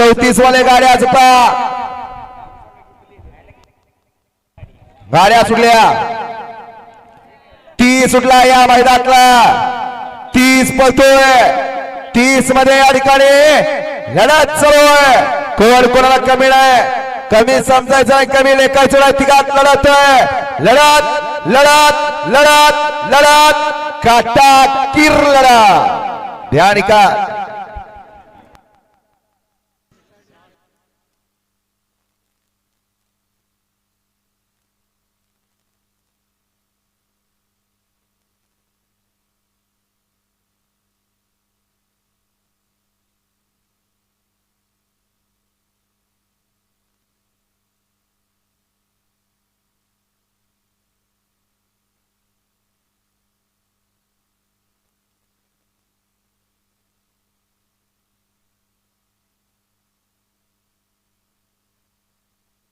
चौतीस वाले गाड्या चुका गाड्या सुटल्या. तीस सुटला या मैदानातला. तीस पळतोय. तीसमध्ये या ठिकाणी लढत चालू आहे. कोण कोणाला कमी नाही? कमी समजायचं नाही कमी लेखायचं नाही. तिघात लढत आहे. लढत लढत लढत लढत. काटा किर लढा. ध्यान का